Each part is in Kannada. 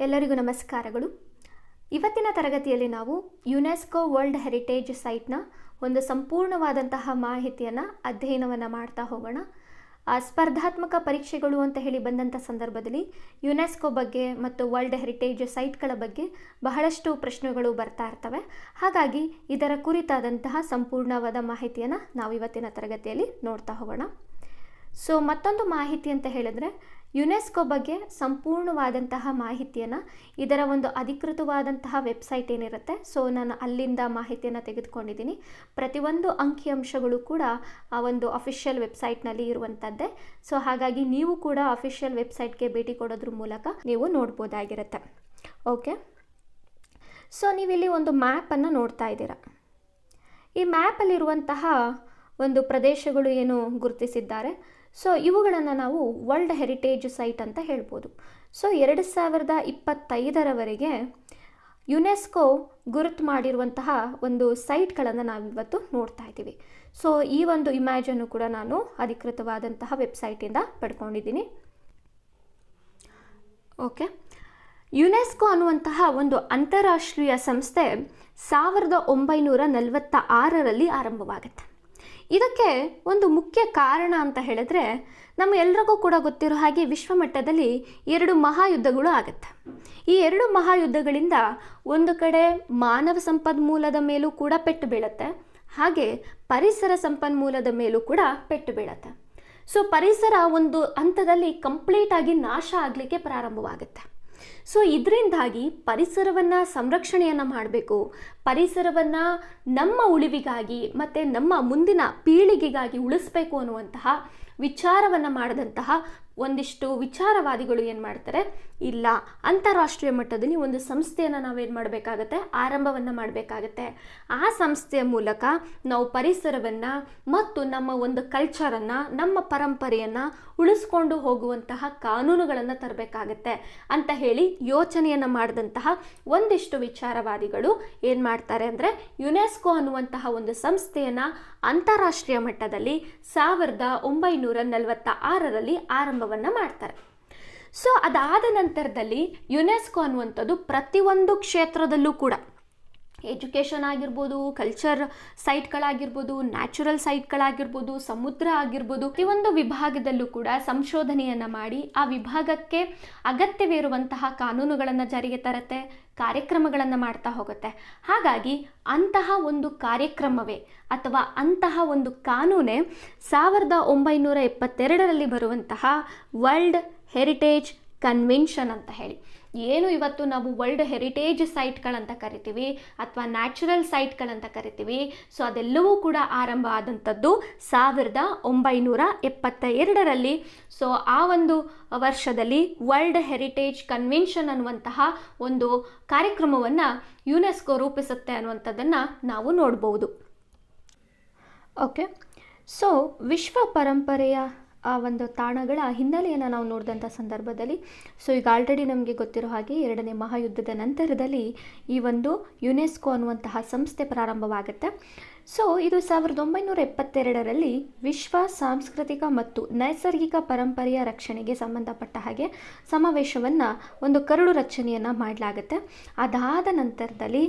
ಎಲ್ಲರಿಗೂ ನಮಸ್ಕಾರಗಳು. ಇವತ್ತಿನ ತರಗತಿಯಲ್ಲಿ ನಾವು ಯುನೆಸ್ಕೋ ವರ್ಲ್ಡ್ ಹೆರಿಟೇಜ್ ಸೈಟ್ನ ಒಂದು ಸಂಪೂರ್ಣವಾದಂತಹ ಮಾಹಿತಿಯನ್ನು, ಅಧ್ಯಯನವನ್ನು ಮಾಡ್ತಾ ಹೋಗೋಣ. ಸ್ಪರ್ಧಾತ್ಮಕ ಪರೀಕ್ಷೆಗಳು ಅಂತ ಹೇಳಿ ಬಂದಂಥ ಸಂದರ್ಭದಲ್ಲಿ ಯುನೆಸ್ಕೋ ಬಗ್ಗೆ ಮತ್ತು ವರ್ಲ್ಡ್ ಹೆರಿಟೇಜ್ ಸೈಟ್ಗಳ ಬಗ್ಗೆ ಬಹಳಷ್ಟು ಪ್ರಶ್ನೆಗಳು ಬರ್ತಾ ಇರ್ತವೆ. ಹಾಗಾಗಿ ಇದರ ಕುರಿತಾದಂತಹ ಸಂಪೂರ್ಣವಾದ ಮಾಹಿತಿಯನ್ನು ನಾವು ಇವತ್ತಿನ ತರಗತಿಯಲ್ಲಿ ನೋಡ್ತಾ ಹೋಗೋಣ. ಸೊ, ಮತ್ತೊಂದು ಮಾಹಿತಿ ಅಂತ ಹೇಳಿದ್ರೆ ಯುನೆಸ್ಕೋ ಬಗ್ಗೆ ಸಂಪೂರ್ಣವಾದಂತಹ ಮಾಹಿತಿಯನ್ನು ಇದರ ಒಂದು ಅಧಿಕೃತವಾದಂತಹ ವೆಬ್ಸೈಟ್ ಏನಿರುತ್ತೆ, ಸೊ ನಾನು ಅಲ್ಲಿಂದ ಮಾಹಿತಿಯನ್ನು ತೆಗೆದುಕೊಂಡಿದ್ದೀನಿ. ಪ್ರತಿಯೊಂದು ಅಂಕಿಅಂಶಗಳು ಕೂಡ ಆ ಒಂದು ಅಫಿಷಿಯಲ್ ವೆಬ್ಸೈಟ್ನಲ್ಲಿ ಇರುವಂಥದ್ದೇ ಸೊ ಹಾಗಾಗಿ ನೀವು ಕೂಡ ಅಫಿಷಿಯಲ್ ವೆಬ್ಸೈಟ್ಗೆ ಭೇಟಿ ಕೊಡೋದ್ರ ಮೂಲಕ ನೀವು ನೋಡ್ಬೋದಾಗಿರುತ್ತೆ. ಓಕೆ? ಸೊ ನೀವಿಲ್ಲಿ ಒಂದು ಮ್ಯಾಪನ್ನು ನೋಡ್ತಾ ಇದ್ದೀರಾ. ಈ ಮ್ಯಾಪಲ್ಲಿರುವಂತಹ ಒಂದು ಪ್ರದೇಶಗಳು ಏನು ಗುರುತಿಸಿದ್ದಾರೆ? ಸೊ ಇವುಗಳನ್ನು ನಾವು ವರ್ಲ್ಡ್ ಹೆರಿಟೇಜ್ ಸೈಟ್ ಅಂತ ಹೇಳ್ಬೋದು. ಸೊ ಎರಡು ಸಾವಿರದ ಇಪ್ಪತ್ತೈದರವರೆಗೆ ಯುನೆಸ್ಕೋ ಗುರುತು ಮಾಡಿರುವಂತಹ ಒಂದು ಸೈಟ್ಗಳನ್ನು ನಾವಿವತ್ತು ನೋಡ್ತಾ ಇದ್ದೀವಿ. ಸೊ ಈ ಒಂದು ಇಮ್ಯಾಜನ್ನು ಕೂಡ ನಾನು ಅಧಿಕೃತವಾದಂತಹ ವೆಬ್ಸೈಟಿಂದ ಪಡ್ಕೊಂಡಿದ್ದೀನಿ. ಓಕೆ ಯುನೆಸ್ಕೋ ಅನ್ನುವಂತಹ ಒಂದು ಅಂತಾರಾಷ್ಟ್ರೀಯ ಸಂಸ್ಥೆ ಸಾವಿರದ ಒಂಬೈನೂರ ನಲವತ್ತ ಆರರಲ್ಲಿ ಆರಂಭವಾಗುತ್ತೆ. ಇದಕ್ಕೆ ಒಂದು ಮುಖ್ಯ ಕಾರಣ ಅಂತ ಹೇಳಿದ್ರೆ ನಮ್ಮ ಎಲ್ರಿಗೂ ಕೂಡ ಗೊತ್ತಿರೋ ಹಾಗೆ ವಿಶ್ವಮಟ್ಟದಲ್ಲಿ ಎರಡು ಮಹಾಯುದ್ಧಗಳು ಆಗುತ್ತೆ. ಈ ಎರಡು ಮಹಾಯುದ್ಧಗಳಿಂದ ಒಂದು ಕಡೆ ಮಾನವ ಸಂಪನ್ಮೂಲದ ಮೇಲೂ ಕೂಡ ಪೆಟ್ಟು ಬೀಳುತ್ತೆ. ಹಾಗೆ ಪರಿಸರ ಸಂಪನ್ಮೂಲದ ಮೇಲೂ ಕೂಡ ಪೆಟ್ಟು ಬೀಳುತ್ತೆ. ಸೊ ಪರಿಸರ ಒಂದು ಹಂತದಲ್ಲಿ ಕಂಪ್ಲೀಟ್ ಆಗಿ ನಾಶ ಆಗಲಿಕ್ಕೆ ಪ್ರಾರಂಭವಾಗುತ್ತೆ. ಸೊ ಇದರಿಂದಾಗಿ ಪರಿಸರವನ್ನು ಸಂರಕ್ಷಣೆಯನ್ನು ಮಾಡಬೇಕು. ಪರಿಸರವನ್ನು ನಮ್ಮ ಉಳಿವಿಗಾಗಿ ಮತ್ತು ನಮ್ಮ ಮುಂದಿನ ಪೀಳಿಗೆಗಾಗಿ ಉಳಿಸ್ಬೇಕು ಅನ್ನುವಂತಹ ವಿಚಾರವನ್ನು ಮಾಡಿದಂತಹ ಒಂದಿಷ್ಟು ವಿಚಾರವಾದಿಗಳು ಏನು ಮಾಡ್ತಾರೆ ಇಲ್ಲ. ಅಂತಾರಾಷ್ಟ್ರೀಯ ಮಟ್ಟದಲ್ಲಿ ಒಂದು ಸಂಸ್ಥೆಯನ್ನು ನಾವೇನು ಮಾಡಬೇಕಾಗತ್ತೆ? ಆರಂಭವನ್ನು ಮಾಡಬೇಕಾಗತ್ತೆ. ಆ ಸಂಸ್ಥೆಯ ಮೂಲಕ ನಾವು ಪರಿಸರವನ್ನು ಮತ್ತು ನಮ್ಮ ಒಂದು ಕಲ್ಚರನ್ನು ನಮ್ಮ ಪರಂಪರೆಯನ್ನು ಉಳಿಸ್ಕೊಂಡು ಹೋಗುವಂತಹ ಕಾನೂನುಗಳನ್ನು ತರಬೇಕಾಗತ್ತೆ ಅಂತ ಹೇಳಿ ಯೋಚನೆಯನ್ನು ಮಾಡಿದಂತಹ ಒಂದಿಷ್ಟು ವಿಚಾರವಾದಿಗಳು ಏನು ಮಾಡ್ತಾರೆ ಅಂದರೆ ಯುನೆಸ್ಕೋ ಅನ್ನುವಂತಹ ಒಂದು ಸಂಸ್ಥೆಯನ್ನು ಅಂತಾರಾಷ್ಟ್ರೀಯ ಮಟ್ಟದಲ್ಲಿ ಸಾವಿರದ ಒಂಬೈನೂರ ನಲವತ್ತ ಆರರಲ್ಲಿ ಆರಂಭವನ್ನು ಮಾಡ್ತಾರೆ. ಸೊ ಅದಾದ ನಂತರದಲ್ಲಿ ಯುನೆಸ್ಕೋ ಅನ್ನುವಂಥದ್ದು ಪ್ರತಿಯೊಂದು ಕ್ಷೇತ್ರದಲ್ಲೂ ಕೂಡ ಎಜುಕೇಷನ್ ಆಗಿರ್ಬೋದು, ಕಲ್ಚರ್ ಸೈಟ್ಗಳಾಗಿರ್ಬೋದು, ನ್ಯಾಚುರಲ್ ಸೈಟ್ಗಳಾಗಿರ್ಬೋದು, ಸಮುದ್ರ ಆಗಿರ್ಬೋದು, ಪ್ರತಿಯೊಂದು ವಿಭಾಗದಲ್ಲೂ ಕೂಡ ಸಂಶೋಧನೆಯನ್ನು ಮಾಡಿ ಆ ವಿಭಾಗಕ್ಕೆ ಅಗತ್ಯವಿರುವಂತಹ ಕಾನೂನುಗಳನ್ನು ಜಾರಿಗೆ ತರುತ್ತೆ, ಕಾರ್ಯಕ್ರಮಗಳನ್ನು ಮಾಡ್ತಾ ಹೋಗುತ್ತೆ. ಹಾಗಾಗಿ ಅಂತಹ ಒಂದು ಕಾರ್ಯಕ್ರಮವೇ ಅಥವಾ ಅಂತಹ ಒಂದು ಕಾನೂನೇ ಸಾವಿರದ ಒಂಬೈನೂರ ಎಪ್ಪತ್ತೆರಡರಲ್ಲಿ ಬರುವಂತಹ ವರ್ಲ್ಡ್ ಹೆರಿಟೇಜ್ ಕನ್ವೆನ್ಷನ್ ಅಂತ ಹೇಳಿ. ಏನು ಇವತ್ತು ನಾವು ವರ್ಲ್ಡ್ ಹೆರಿಟೇಜ್ ಸೈಟ್ಗಳಂತ ಕರಿತೀವಿ ಅಥವಾ ನ್ಯಾಚುರಲ್ ಸೈಟ್ಗಳಂತ ಕರಿತೀವಿ, ಸೊ ಅದೆಲ್ಲವೂ ಕೂಡ ಆರಂಭ ಆದಂಥದ್ದು ಸಾವಿರದ ಒಂಬೈನೂರ ಎಪ್ಪತ್ತ ಎರಡರಲ್ಲಿ ಸೊ ಆ ಒಂದು ವರ್ಷದಲ್ಲಿ ವರ್ಲ್ಡ್ ಹೆರಿಟೇಜ್ ಕನ್ವೆನ್ಷನ್ ಅನ್ನುವಂತಹ ಒಂದು ಕಾರ್ಯಕ್ರಮವನ್ನು ಯುನೆಸ್ಕೋ ರೂಪಿಸುತ್ತೆ ಅನ್ನುವಂಥದ್ದನ್ನು ನಾವು ನೋಡ್ಬೋದು. ಓಕೆ ಸೊ ವಿಶ್ವ ಪರಂಪರೆಯ ಆ ಒಂದು ತಾಣಗಳ ಹಿನ್ನೆಲೆಯನ್ನು ನಾವು ನೋಡಿದಂಥ ಸಂದರ್ಭದಲ್ಲಿ. ಸೊ ಈಗ ಆಲ್ರೆಡಿ ನಮಗೆ ಗೊತ್ತಿರೋ ಹಾಗೆ ಎರಡನೇ ಮಹಾಯುದ್ಧದ ನಂತರದಲ್ಲಿ ಈ ಒಂದು ಯುನೆಸ್ಕೋ ಅನ್ನುವಂತಹ ಸಂಸ್ಥೆ ಪ್ರಾರಂಭವಾಗುತ್ತೆ. ಸೊ ಇದು ಸಾವಿರದ ಒಂಬೈನೂರ ಎಪ್ಪತ್ತೆರಡರಲ್ಲಿ ವಿಶ್ವ ಸಾಂಸ್ಕೃತಿಕ ಮತ್ತು ನೈಸರ್ಗಿಕ ಪರಂಪರೆಯ ರಕ್ಷಣೆಗೆ ಸಂಬಂಧಪಟ್ಟ ಹಾಗೆ ಸಮಾವೇಶವನ್ನು ಒಂದು ಕರಡು ರಚನೆಯನ್ನು ಮಾಡಲಾಗುತ್ತೆ. ಅದಾದ ನಂತರದಲ್ಲಿ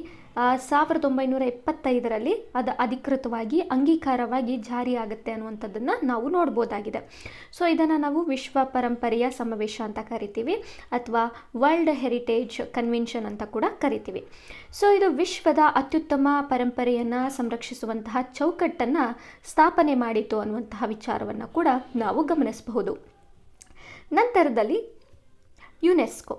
ಸಾವಿರದ ಒಂಬೈನೂರ ಎಪ್ಪತ್ತೈದರಲ್ಲಿ ಅದು ಅಧಿಕೃತವಾಗಿ, ಅಂಗೀಕಾರವಾಗಿ ಜಾರಿಯಾಗುತ್ತೆ ಅನ್ನುವಂಥದ್ದನ್ನು ನಾವು ನೋಡ್ಬೋದಾಗಿದೆ. ಸೊ ಇದನ್ನು ನಾವು ವಿಶ್ವ ಪರಂಪರೆಯ ಸಮಾವೇಶ ಅಂತ ಕರಿತೀವಿ, ಅಥವಾ ವರ್ಲ್ಡ್ ಹೆರಿಟೇಜ್ ಕನ್ವೆನ್ಷನ್ ಅಂತ ಕೂಡ ಕರಿತೀವಿ. ಸೊ ಇದು ವಿಶ್ವದ ಅತ್ಯುತ್ತಮ ಪರಂಪರೆಯನ್ನು ಸಂರಕ್ಷಿಸುವಂತಹ ಚೌಕಟ್ಟನ್ನು ಸ್ಥಾಪನೆ ಮಾಡಿತು ಅನ್ನುವಂತಹ ವಿಚಾರವನ್ನು ಕೂಡ ನಾವು ಗಮನಿಸಬಹುದು. ನಂತರದಲ್ಲಿ, ಯುನೆಸ್ಕೋ.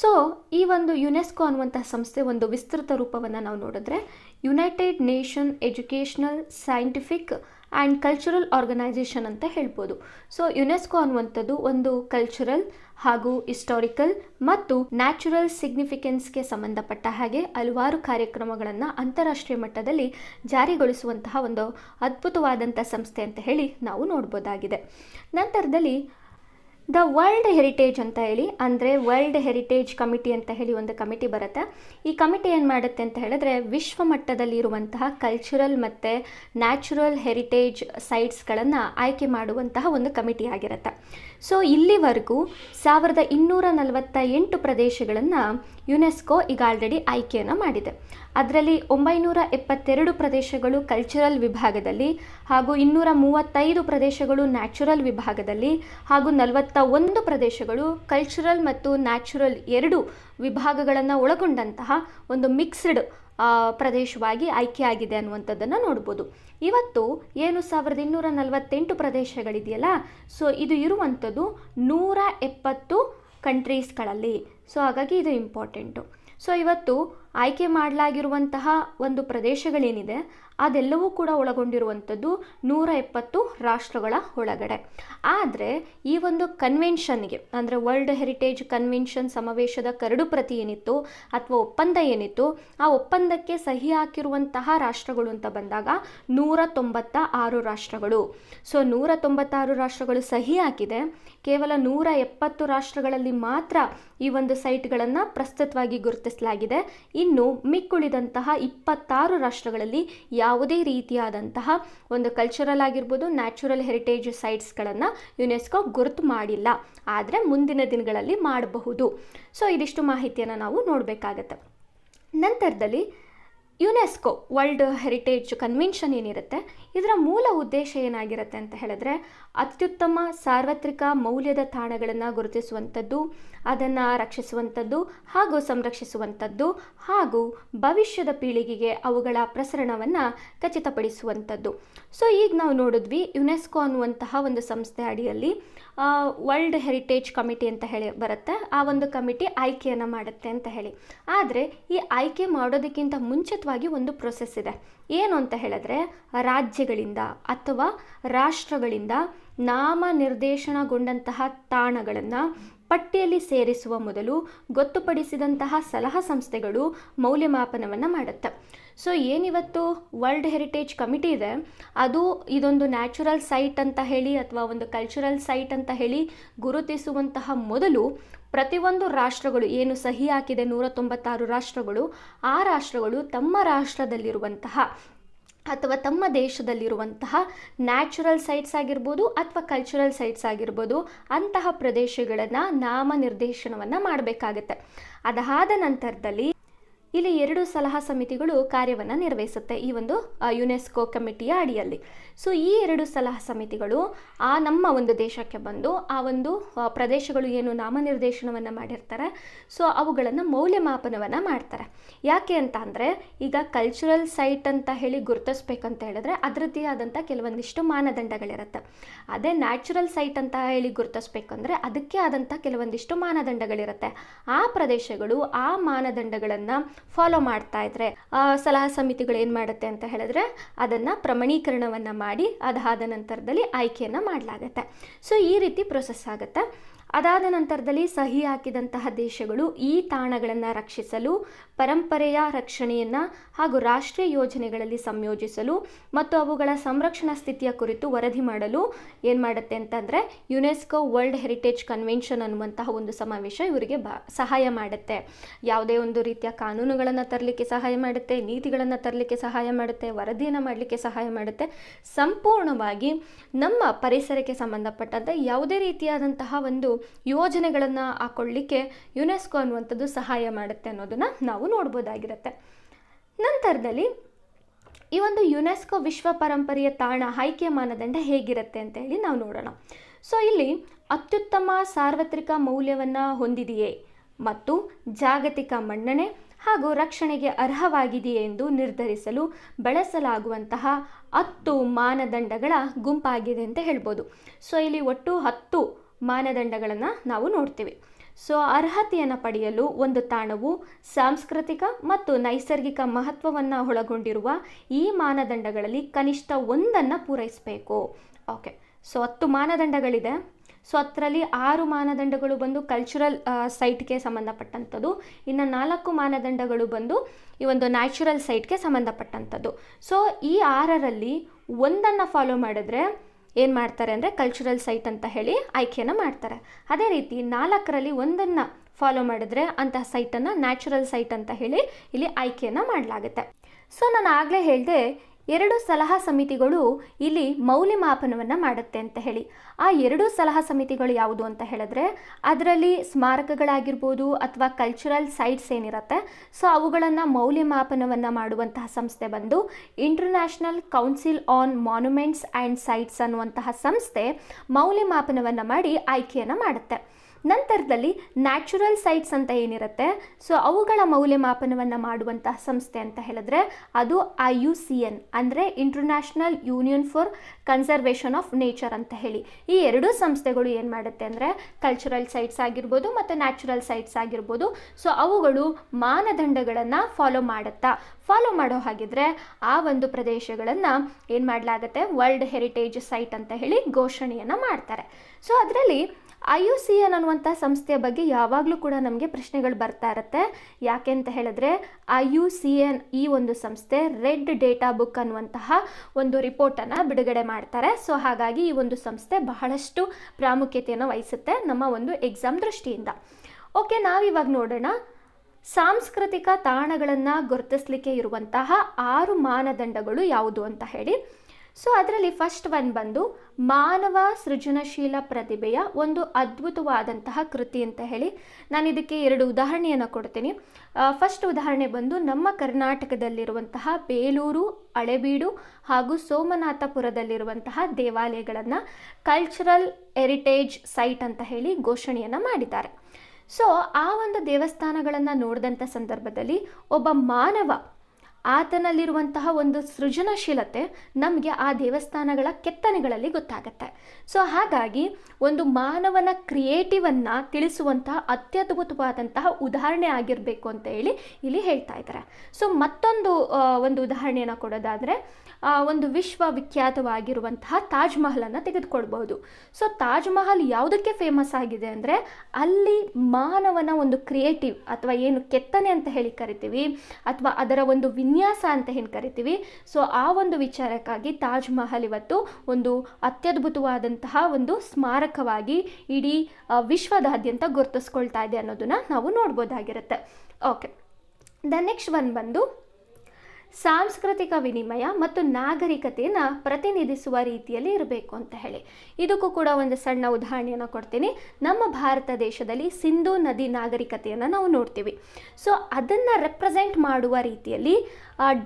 ಸೊ ಈ ಒಂದು ಯುನೆಸ್ಕೋ ಅನ್ನುವಂತಹ ಸಂಸ್ಥೆ ಒಂದು ವಿಸ್ತೃತ ರೂಪವನ್ನು ನಾವು ನೋಡಿದ್ರೆ united nation educational scientific and cultural organisation ಅಂತ ಹೇಳ್ಬೋದು. ಸೊ ಯುನೆಸ್ಕೋ ಅನ್ನುವಂಥದ್ದು ಒಂದು ಕಲ್ಚರಲ್ ಹಾಗೂ ಹಿಸ್ಟಾರಿಕಲ್ ಮತ್ತು ನ್ಯಾಚುರಲ್ ಸಿಗ್ನಿಫಿಕೆನ್ಸ್ಗೆ ಸಂಬಂಧಪಟ್ಟ ಹಾಗೆ ಹಲವಾರು ಕಾರ್ಯಕ್ರಮಗಳನ್ನು ಅಂತಾರಾಷ್ಟ್ರೀಯ ಮಟ್ಟದಲ್ಲಿ ಜಾರಿಗೊಳಿಸುವಂತಹ ಒಂದು ಅದ್ಭುತವಾದಂಥ ಸಂಸ್ಥೆ ಅಂತ ಹೇಳಿ ನಾವು ನೋಡ್ಬೋದಾಗಿದೆ. ನಂತರದಲ್ಲಿ ದ ವರ್ಲ್ಡ್ ಹೆರಿಟೇಜ್ ಅಂತ ಹೇಳಿ, ಅಂದರೆ ವರ್ಲ್ಡ್ ಹೆರಿಟೇಜ್ ಕಮಿಟಿ ಅಂತ ಹೇಳಿ ಒಂದು ಕಮಿಟಿ ಬರುತ್ತೆ. ಈ ಕಮಿಟಿ ಏನು ಮಾಡುತ್ತೆ ಅಂತ ಹೇಳಿದ್ರೆ, ವಿಶ್ವ ಮಟ್ಟದಲ್ಲಿ ಇರುವಂತಹ ಕಲ್ಚರಲ್ ಮತ್ತು ನ್ಯಾಚುರಲ್ ಹೆರಿಟೇಜ್ ಸೈಟ್ಸ್ಗಳನ್ನು ಆಯ್ಕೆ ಮಾಡುವಂತಹ ಒಂದು ಕಮಿಟಿ ಆಗಿರುತ್ತೆ. ಸೊ ಇಲ್ಲಿವರೆಗೂ ಸಾವಿರದ ಇನ್ನೂರ ನಲವತ್ತ ಎಂಟು ಪ್ರದೇಶಗಳನ್ನು ಯುನೆಸ್ಕೋ ಈಗ ಆಲ್ರೆಡಿ ಆಯ್ಕೆಯನ್ನು ಮಾಡಿದೆ. ಅದರಲ್ಲಿ ಒಂಬೈನೂರ ಎಪ್ಪತ್ತೆರಡು ಪ್ರದೇಶಗಳು ಕಲ್ಚರಲ್ ವಿಭಾಗದಲ್ಲಿ ಹಾಗೂ ಇನ್ನೂರ ಮೂವತ್ತೈದು ಪ್ರದೇಶಗಳು ನ್ಯಾಚುರಲ್ ವಿಭಾಗದಲ್ಲಿ ಹಾಗೂ ನಲವತ್ತ ಒಂದು ಪ್ರದೇಶಗಳು ಕಲ್ಚರಲ್ ಮತ್ತು ನ್ಯಾಚುರಲ್ ಎರಡು ವಿಭಾಗಗಳನ್ನು ಒಳಗೊಂಡಂತಹ ಒಂದು ಮಿಕ್ಸ್ಡ್ ಪ್ರದೇಶವಾಗಿ ಆಯ್ಕೆಯಾಗಿದೆ ಅನ್ನುವಂಥದ್ದನ್ನು ನೋಡ್ಬೋದು. ಇವತ್ತು ಏನು ಸಾವಿರದ ಇನ್ನೂರ ನಲವತ್ತೆಂಟು ಪ್ರದೇಶಗಳಿದೆಯಲ್ಲ? ಸೊ ಇದು ಇರುವಂಥದ್ದು ನೂರ ಎಪ್ಪತ್ತು ಕಂಟ್ರೀಸ್ಗಳಲ್ಲಿ ಸೊ ಹಾಗಾಗಿ ಇದು ಇಂಪಾರ್ಟೆಂಟು ಸೊ ಇವತ್ತು ಆಯ್ಕೆ ಮಾಡಲಾಗಿರುವಂತಹ ಒಂದು ಪ್ರದೇಶಗಳೇನಿದೆ, ಅದೆಲ್ಲವೂ ಕೂಡ ಒಳಗೊಂಡಿರುವಂಥದ್ದು ನೂರ ಎಪ್ಪತ್ತು ರಾಷ್ಟ್ರಗಳ ಒಳಗಡೆ. ಆದರೆ ಈ ಒಂದು ಕನ್ವೆನ್ಷನ್ಗೆ, ಅಂದರೆ ವರ್ಲ್ಡ್ ಹೆರಿಟೇಜ್ ಕನ್ವೆನ್ಷನ್ ಸಮಾವೇಶದ ಕರಡು ಪ್ರತಿ ಏನಿತ್ತು ಅಥವಾ ಒಪ್ಪಂದ ಏನಿತ್ತು, ಆ ಒಪ್ಪಂದಕ್ಕೆ ಸಹಿ ಹಾಕಿರುವಂತಹ ರಾಷ್ಟ್ರಗಳು ಅಂತ ಬಂದಾಗ ನೂರ ತೊಂಬತ್ತ ಆರು ರಾಷ್ಟ್ರಗಳು. ಸೊ ನೂರ ತೊಂಬತ್ತಾರು ರಾಷ್ಟ್ರಗಳು ಸಹಿ ಹಾಕಿದೆ. ಕೇವಲ ನೂರ ಎಪ್ಪತ್ತು ರಾಷ್ಟ್ರಗಳಲ್ಲಿ ಮಾತ್ರ ಈ ಒಂದು ಸೈಟ್ಗಳನ್ನು ಪ್ರಸ್ತುತವಾಗಿ ಗುರುತಿಸಲಾಗಿದೆ. ಇನ್ನು ಮಿಕ್ಕುಳಿದಂತಹ ಇಪ್ಪತ್ತಾರು ರಾಷ್ಟ್ರಗಳಲ್ಲಿ ಯಾವುದೇ ರೀತಿಯಾದಂತಹ ಒಂದು ಕಲ್ಚರಲ್ ಆಗಿರ್ಬೋದು ನ್ಯಾಚುರಲ್ ಹೆರಿಟೇಜ್ ಸೈಟ್ಸ್ಗಳನ್ನು ಯುನೆಸ್ಕೋ ಗುರುತು ಮಾಡಿಲ್ಲ. ಆದರೆ ಮುಂದಿನ ದಿನಗಳಲ್ಲಿ ಮಾಡಬಹುದು. ಸೊ ಇದಿಷ್ಟು ಮಾಹಿತಿಯನ್ನು ನಾವು ನೋಡಬೇಕಾಗತ್ತೆ. ನಂತರದಲ್ಲಿ ಯುನೆಸ್ಕೋ ವರ್ಲ್ಡ್ ಹೆರಿಟೇಜ್ ಕನ್ವೆನ್ಷನ್ ಏನಿರುತ್ತೆ, ಇದರ ಮೂಲ ಉದ್ದೇಶ ಏನಾಗಿರುತ್ತೆ ಅಂತ ಹೇಳಿದ್ರೆ ಅತ್ಯುತ್ತಮ ಸಾರ್ವತ್ರಿಕ ಮೌಲ್ಯದ ತಾಣಗಳನ್ನು ಗುರುತಿಸುವಂಥದ್ದು ಅದನ್ನು ರಕ್ಷಿಸುವಂಥದ್ದು ಹಾಗೂ ಸಂರಕ್ಷಿಸುವಂಥದ್ದು ಹಾಗೂ ಭವಿಷ್ಯದ ಪೀಳಿಗೆಗೆ ಅವುಗಳ ಪ್ರಸರಣವನ್ನು ಖಚಿತಪಡಿಸುವಂಥದ್ದು. ಸೊ ಈಗ ನಾವು ನೋಡಿದ್ವಿ ಯುನೆಸ್ಕೋ ಅನ್ನುವಂತಹ ಒಂದು ಸಂಸ್ಥೆ ಅಡಿಯಲ್ಲಿ ವರ್ಲ್ಡ್ ಹೆರಿಟೇಜ್ ಕಮಿಟಿ ಅಂತ ಹೇಳಿ ಬರುತ್ತೆ. ಆ ಒಂದು ಕಮಿಟಿ ಆಯ್ಕೆಯನ್ನು ಮಾಡುತ್ತೆ ಅಂತ ಹೇಳಿ. ಆದರೆ ಈ ಆಯ್ಕೆ ಮಾಡೋದಕ್ಕಿಂತ ಮುಂಚಿತವಾಗಿ ಒಂದು ಪ್ರೊಸೆಸ್ ಇದೆ. ಏನು ಅಂತ ಹೇಳಿದ್ರೆ, ರಾಜ್ಯಗಳಿಂದ ಅಥವಾ ರಾಷ್ಟ್ರಗಳಿಂದ ನಾಮ ನಿರ್ದೇಶನಗೊಂಡಂತಹ ತಾಣಗಳನ್ನು ಪಟ್ಟಿಯಲ್ಲಿ ಸೇರಿಸುವ ಮೊದಲು ಗೊತ್ತುಪಡಿಸಿದಂತಹ ಸಲಹಾ ಸಂಸ್ಥೆಗಳು ಮೌಲ್ಯಮಾಪನವನ್ನು ಮಾಡುತ್ತೆ. ಸೊ ಏನಿವತ್ತು ವರ್ಲ್ಡ್ ಹೆರಿಟೇಜ್ ಕಮಿಟಿ ಇದೆ. ಅದು ಇದೊಂದು ನ್ಯಾಚುರಲ್ ಸೈಟ್ ಅಂತ ಹೇಳಿ ಅಥವಾ ಒಂದು ಕಲ್ಚರಲ್ ಸೈಟ್ ಅಂತ ಹೇಳಿ ಗುರುತಿಸುವಂತಹ ಮೊದಲು ಪ್ರತಿಯೊಂದು ರಾಷ್ಟ್ರಗಳು ಏನು ಸಹಿ ಹಾಕಿದೆ ನೂರ ತೊಂಬತ್ತಾರು ರಾಷ್ಟ್ರಗಳು, ಆ ರಾಷ್ಟ್ರಗಳು ತಮ್ಮ ರಾಷ್ಟ್ರದಲ್ಲಿರುವಂತಹ ಅಥವಾ ತಮ್ಮ ದೇಶದಲ್ಲಿರುವಂತಹ ನ್ಯಾಚುರಲ್ ಸೈಟ್ಸ್ ಆಗಿರ್ಬೋದು ಅಥವಾ ಕಲ್ಚರಲ್ ಸೈಟ್ಸ್ ಆಗಿರ್ಬೋದು, ಅಂತಹ ಪ್ರದೇಶಗಳನ್ನು ನಾಮ ನಿರ್ದೇಶನವನ್ನು ಮಾಡಬೇಕಾಗತ್ತೆ. ಅದಾದ ನಂತರದಲ್ಲಿ ಇಲ್ಲಿ ಎರಡು ಸಲಹಾ ಸಮಿತಿಗಳು ಕಾರ್ಯವನ್ನು ನಿರ್ವಹಿಸುತ್ತೆ ಈ ಒಂದು ಯುನೆಸ್ಕೋ ಕಮಿಟಿಯ ಅಡಿಯಲ್ಲಿ. ಸೊ ಈ ಎರಡು ಸಲಹಾ ಸಮಿತಿಗಳು ಆ ನಮ್ಮ ಒಂದು ದೇಶಕ್ಕೆ ಬಂದು ಆ ಒಂದು ಪ್ರದೇಶಗಳು ಏನು ನಾಮನಿರ್ದೇಶನವನ್ನು ಮಾಡಿರ್ತಾರೆ. ಸೊ ಅವುಗಳನ್ನು ಮೌಲ್ಯಮಾಪನವನ್ನು ಮಾಡ್ತಾರೆ. ಯಾಕೆ ಅಂತ ಅಂದರೆ, ಈಗ ಕಲ್ಚರಲ್ ಸೈಟ್ ಅಂತ ಹೇಳಿ ಗುರುತಿಸ್ಬೇಕಂತ ಹೇಳಿದ್ರೆ ಅದರದ್ದೇ ಆದಂಥ ಕೆಲವೊಂದಿಷ್ಟು ಮಾನದಂಡಗಳಿರುತ್ತೆ. ಅದೇ ನ್ಯಾಚುರಲ್ ಸೈಟ್ ಅಂತ ಹೇಳಿ ಗುರುತಿಸ್ಬೇಕಂದ್ರೆ ಅದಕ್ಕೆ ಆದಂಥ ಕೆಲವೊಂದಿಷ್ಟು ಮಾನದಂಡಗಳಿರುತ್ತೆ. ಆ ಪ್ರದೇಶಗಳು ಆ ಮಾನದಂಡಗಳನ್ನು ಫಾಲೋ ಮಾಡ್ತಾ ಇದ್ರೆ ಸಲಹಾ ಸಮಿತಿಗಳು ಏನು ಮಾಡುತ್ತೆ ಅಂತ ಹೇಳಿದ್ರೆ, ಅದನ್ನು ಪ್ರಮಾಣೀಕರಣವನ್ನು ಮಾಡಿ ಅದಾದ ನಂತರದಲ್ಲಿ ಆಯ್ಕೆಯನ್ನು ಮಾಡಲಾಗತ್ತೆ. ಸೊ ಈ ರೀತಿ ಪ್ರೊಸೆಸ್ ಆಗುತ್ತೆ. ಅದಾದ ನಂತರದಲ್ಲಿ ಸಹಿ ಹಾಕಿದಂತಹ ದೇಶಗಳು ಈ ತಾಣಗಳನ್ನು ರಕ್ಷಿಸಲು, ಪರಂಪರೆಯ ರಕ್ಷಣೆಯನ್ನು ಹಾಗೂ ರಾಷ್ಟ್ರೀಯ ಯೋಜನೆಗಳಲ್ಲಿ ಸಂಯೋಜಿಸಲು ಮತ್ತು ಅವುಗಳ ಸಂರಕ್ಷಣಾ ಸ್ಥಿತಿಯ ಕುರಿತು ವರದಿ ಮಾಡಲು ಏನು ಮಾಡುತ್ತೆ ಅಂತಂದರೆ ಯುನೆಸ್ಕೋ ವರ್ಲ್ಡ್ ಹೆರಿಟೇಜ್ ಕನ್ವೆನ್ಷನ್ ಅನ್ನುವಂತಹ ಒಂದು ಸಮಾವೇಶ ಇವರಿಗೆ ಬ, ಸಹಾಯ ಮಾಡುತ್ತೆ. ಯಾವುದೇ ಒಂದು ರೀತಿಯ ಕಾನೂನುಗಳನ್ನು ತರಲಿಕ್ಕೆ ಸಹಾಯ ಮಾಡುತ್ತೆ, ನೀತಿಗಳನ್ನು ತರಲಿಕ್ಕೆ ಸಹಾಯ ಮಾಡುತ್ತೆ, ವರದಿಯನ್ನು ಮಾಡಲಿಕ್ಕೆ ಸಹಾಯ ಮಾಡುತ್ತೆ. ಸಂಪೂರ್ಣವಾಗಿ ನಮ್ಮ ಪರಿಸರಕ್ಕೆ ಸಂಬಂಧಪಟ್ಟಂತೆ ಯಾವುದೇ ರೀತಿಯಾದಂತಹ ಒಂದು ಯೋಜನೆಗಳನ್ನು ಹಾಕೊಳ್ಳಿಕ್ಕೆ ಯುನೆಸ್ಕೋ ಅನ್ನುವಂಥದ್ದು ಸಹಾಯ ಮಾಡುತ್ತೆ ಅನ್ನೋದನ್ನು ನಾವು ನೋಡ್ಬೋದಾಗಿರುತ್ತೆ. ನಂತರದಲ್ಲಿ ಈ ಒಂದು ಯುನೆಸ್ಕೋ ವಿಶ್ವ ಪರಂಪರೆಯ ತಾಣ ಆಯ್ಕೆ ಮಾನದಂಡ ಹೇಗಿರುತ್ತೆ ಅಂತ ಹೇಳಿ ನಾವು ನೋಡೋಣ. ಸೊ ಇಲ್ಲಿ ಅತ್ಯುತ್ತಮ ಸಾರ್ವತ್ರಿಕ ಮೌಲ್ಯವನ್ನು ಹೊಂದಿದೆಯೇ? ಮತ್ತು ಜಾಗತಿಕ ಮನ್ನಣೆ ಹಾಗೂ ರಕ್ಷಣೆಗೆ ಅರ್ಹವಾಗಿದೆಯೇ ಎಂದು ನಿರ್ಧರಿಸಲು ಬಳಸಲಾಗುವಂತಹ ಹತ್ತು ಮಾನದಂಡಗಳ ಗುಂಪಾಗಿದೆ ಅಂತ ಹೇಳ್ಬೋದು. ಸೊ ಇಲ್ಲಿ ಒಟ್ಟು ಹತ್ತು ಮಾನದಂಡಗಳನ್ನು ನಾವು ನೋಡ್ತೀವಿ. ಸೊ ಅರ್ಹತೆಯನ್ನು ಪಡೆಯಲು ಒಂದು ತಾಣವು ಸಾಂಸ್ಕೃತಿಕ ಮತ್ತು ನೈಸರ್ಗಿಕ ಮಹತ್ವವನ್ನು ಒಳಗೊಂಡಿರುವ ಈ ಮಾನದಂಡಗಳಲ್ಲಿ ಕನಿಷ್ಠ ಒಂದನ್ನು ಪೂರೈಸಬೇಕು. ಓಕೆ ಸೊ ಹತ್ತು ಮಾನದಂಡಗಳಿದೆ. ಸೊ ಅದರಲ್ಲಿ ಆರು ಮಾನದಂಡಗಳು ಬಂದು ಕಲ್ಚರಲ್ ಸೈಟ್ಗೆ ಸಂಬಂಧಪಟ್ಟಂಥದ್ದು. ಇನ್ನು ನಾಲ್ಕು ಮಾನದಂಡಗಳು ಬಂದು ಈ ಒಂದು ನ್ಯಾಚುರಲ್ ಸೈಟ್ಗೆ ಸಂಬಂಧಪಟ್ಟಂಥದ್ದು. ಸೊ ಈ ಆರರಲ್ಲಿ ಒಂದನ್ನು ಫಾಲೋ ಮಾಡಿದ್ರೆ ಏನು ಮಾಡ್ತಾರೆ ಅಂದರೆ ಕಲ್ಚರಲ್ ಸೈಟ್ ಅಂತ ಹೇಳಿ ಆಯ್ಕೆಯನ್ನು ಮಾಡ್ತಾರೆ. ಅದೇ ರೀತಿ ನಾಲ್ಕರಲ್ಲಿ ಒಂದನ್ನು ಫಾಲೋ ಮಾಡಿದ್ರೆ ಅಂತಹ ಸೈಟನ್ನು ನ್ಯಾಚುರಲ್ ಸೈಟ್ ಅಂತ ಹೇಳಿ ಇಲ್ಲಿ ಆಯ್ಕೆಯನ್ನು ಮಾಡಲಾಗುತ್ತೆ. ಸೊ ನಾನು ಆಗಲೇ ಹೇಳಿದೆ ಎರಡು ಸಲಹಾ ಸಮಿತಿಗಳು ಇಲ್ಲಿ ಮೌಲ್ಯಮಾಪನವನ್ನು ಮಾಡುತ್ತೆ ಅಂತ ಹೇಳಿ. ಆ ಎರಡು ಸಲಹಾ ಸಮಿತಿಗಳು ಯಾವುದು ಅಂತ ಹೇಳಿದ್ರೆ ಅದರಲ್ಲಿ ಸ್ಮಾರಕಗಳಾಗಿರ್ಬೋದು ಅಥವಾ ಕಲ್ಚರಲ್ ಸೈಟ್ಸ್ ಏನಿರುತ್ತೆ, ಸೊ ಅವುಗಳನ್ನು ಮೌಲ್ಯಮಾಪನವನ್ನು ಮಾಡುವಂತಹ ಸಂಸ್ಥೆ ಬಂದು international council on monuments and sites ಅನ್ನುವಂತಹ ಸಂಸ್ಥೆ ಮೌಲ್ಯಮಾಪನವನ್ನು ಮಾಡಿ ಆಯ್ಕೆಯನ್ನು ಮಾಡುತ್ತೆ. ನಂತರದಲ್ಲಿ ನ್ಯಾಚುರಲ್ ಸೈಟ್ಸ್ ಅಂತ ಏನಿರುತ್ತೆ? ಸೊ ಅವುಗಳ ಮೌಲ್ಯಮಾಪನವನ್ನು ಮಾಡುವಂತಹ ಸಂಸ್ಥೆ ಅಂತ ಹೇಳಿದ್ರೆ ಅದು ಐ ಯು ಸಿ ಎನ್ ಅಂದರೆ international union for conservation of nature ಅಂತ ಹೇಳಿ. ಈ ಎರಡೂ ಸಂಸ್ಥೆಗಳು ಏನು ಮಾಡುತ್ತೆ ಅಂದರೆ ಕಲ್ಚರಲ್ ಸೈಟ್ಸ್ ಆಗಿರ್ಬೋದು ಮತ್ತು ನ್ಯಾಚುರಲ್ ಸೈಟ್ಸ್ ಆಗಿರ್ಬೋದು. ಸೊ ಅವುಗಳು ಮಾನದಂಡಗಳನ್ನು ಫಾಲೋ ಮಾಡುತ್ತಾ? ಫಾಲೋ ಮಾಡೋ ಹಾಗಿದ್ರೆ ಆ ಒಂದು ಪ್ರದೇಶಗಳನ್ನು ಏನು ಮಾಡಲಾಗುತ್ತೆ? ವರ್ಲ್ಡ್ ಹೆರಿಟೇಜ್ ಸೈಟ್ ಅಂತ ಹೇಳಿ ಘೋಷಣೆಯನ್ನು ಮಾಡ್ತಾರೆ. ಸೊ ಅದರಲ್ಲಿ ಐ ಯು ಸಿ ಎನ್ ಅನ್ನುವಂಥ ಸಂಸ್ಥೆಯ ಬಗ್ಗೆ ಯಾವಾಗಲೂ ಕೂಡ ನಮಗೆ ಪ್ರಶ್ನೆಗಳು ಬರ್ತಾ ಇರುತ್ತೆ. ಯಾಕೆ ಅಂತ ಹೇಳಿದ್ರೆ, I U C N E ಒಂದು ಸಂಸ್ಥೆ ರೆಡ್ ಡೇಟಾ ಬುಕ್ ಅನ್ನುವಂತಹ ಒಂದು ರಿಪೋರ್ಟನ್ನು ಬಿಡುಗಡೆ ಮಾಡ್ತಾರೆ. ಸೊ, ಹಾಗಾಗಿ ಈ ಒಂದು ಸಂಸ್ಥೆ ಬಹಳಷ್ಟು ಪ್ರಾಮುಖ್ಯತೆಯನ್ನು ವಹಿಸುತ್ತೆ ನಮ್ಮ ಒಂದು ಎಕ್ಸಾಮ್ ದೃಷ್ಟಿಯಿಂದ. ಓಕೆ, ನಾವಿವಾಗ ನೋಡೋಣ. ಸಾಂಸ್ಕೃತಿಕ ತಾಣಗಳನ್ನು ಗುರುತಿಸಲಿಕ್ಕೆ ಇರುವಂತಹ ಆರು ಮಾನದಂಡಗಳು ಯಾವುದು ಅಂತ ಹೇಳಿ. ಸೊ ಅದರಲ್ಲಿ ಫಸ್ಟ್ ಒನ್ ಬಂದು ಮಾನವ ಸೃಜನಶೀಲ ಪ್ರತಿಭೆಯ ಒಂದು ಅದ್ಭುತವಾದಂತಹ ಕೃತಿ ಅಂತ ಹೇಳಿ ನಾನು ಇದಕ್ಕೆ ಎರಡು ಉದಾಹರಣೆಯನ್ನು ಕೊಡ್ತೀನಿ. ಫಸ್ಟ್ ಉದಾಹರಣೆ ಬಂದು ನಮ್ಮ ಕರ್ನಾಟಕದಲ್ಲಿರುವಂತಹ ಬೇಲೂರು, ಹಳೆಬೀಡು ಹಾಗೂ ಸೋಮನಾಥಪುರದಲ್ಲಿರುವಂತಹ ದೇವಾಲಯಗಳನ್ನು ಕಲ್ಚರಲ್ ಹೆರಿಟೇಜ್ ಸೈಟ್ ಅಂತ ಹೇಳಿ ಘೋಷಣೆಯನ್ನು ಮಾಡಿದ್ದಾರೆ. ಸೊ ಆ ಒಂದು ದೇವಸ್ಥಾನಗಳನ್ನು ನೋಡಿದಂಥ ಸಂದರ್ಭದಲ್ಲಿ ಒಬ್ಬ ಮಾನವ ಆತನಲ್ಲಿರುವಂತಹ ಒಂದು ಸೃಜನಶೀಲತೆ ನಮಗೆ ಆ ದೇವಸ್ಥಾನಗಳ ಕೆತ್ತನೆಗಳಲ್ಲಿ ಗೊತ್ತಾಗುತ್ತೆ. ಸೊ ಹಾಗಾಗಿ ಒಂದು ಮಾನವನ ಕ್ರಿಯೇಟಿವನ್ನು ತಿಳಿಸುವಂತಹ ಅತ್ಯದ್ಭುತವಾದಂತಹ ಉದಾಹರಣೆ ಆಗಿರಬೇಕು ಅಂತ ಹೇಳಿ ಇಲ್ಲಿ ಹೇಳ್ತಾ ಇದ್ದಾರೆ. ಸೊ ಮತ್ತೊಂದು ಒಂದು ಉದಾಹರಣೆಯನ್ನು ಕೊಡೋದಾದರೆ ಒಂದು ವಿಶ್ವವಿಖ್ಯಾತವಾಗಿರುವಂತಹ ತಾಜ್ ಮಹಲನ್ನು ತೆಗೆದುಕೊಳ್ಬಹುದು. ಸೊ ತಾಜ್ ಮಹಲ್ ಯಾವುದಕ್ಕೆ ಫೇಮಸ್ ಆಗಿದೆ ಅಂದರೆ, ಅಲ್ಲಿ ಮಾನವನ ಒಂದು ಕ್ರಿಯೇಟಿವ್ ಅಥವಾ ಏನು ಕೆತ್ತನೆ ಅಂತ ಹೇಳಿ ಕರಿತೀವಿ, ಅಥವಾ ಅದರ ಒಂದು ವಿನ್ಯಾಸ ಅಂತ ಏನು ಕರಿತೀವಿ. ಸೊ ಆ ಒಂದು ವಿಚಾರಕ್ಕಾಗಿ ತಾಜ್ ಮಹಲ್ ಇವತ್ತು ಒಂದು ಅತ್ಯದ್ಭುತವಾದಂತಹ ಒಂದು ಸ್ಮಾರಕವಾಗಿ ಇಡೀ ವಿಶ್ವದಾದ್ಯಂತ ಗುರುತಿಸ್ಕೊಳ್ತಾ ಇದೆ ಅನ್ನೋದನ್ನ ನಾವು ನೋಡ್ಬೋದಾಗಿರುತ್ತೆ. ಓಕೆ ದ ನೆಕ್ಸ್ಟ್ ಒನ್ ಬಂದು ಸಾಂಸ್ಕೃತಿಕ ವಿನಿಮಯ ಮತ್ತು ನಾಗರಿಕತೆಯನ್ನು ಪ್ರತಿನಿಧಿಸುವ ರೀತಿಯಲ್ಲಿ ಇರಬೇಕು ಅಂತ ಹೇಳಿ. ಇದಕ್ಕೂ ಕೂಡ ಒಂದು ಸಣ್ಣ ಉದಾಹರಣೆಯನ್ನು ಕೊಡ್ತೀನಿ. ನಮ್ಮ ಭಾರತ ದೇಶದಲ್ಲಿ ಸಿಂಧೂ ನದಿ ನಾಗರಿಕತೆಯನ್ನು ನಾವು ನೋಡ್ತೀವಿ. ಸೊ ಅದನ್ನು ರೆಪ್ರೆಸೆಂಟ್ ಮಾಡುವ ರೀತಿಯಲ್ಲಿ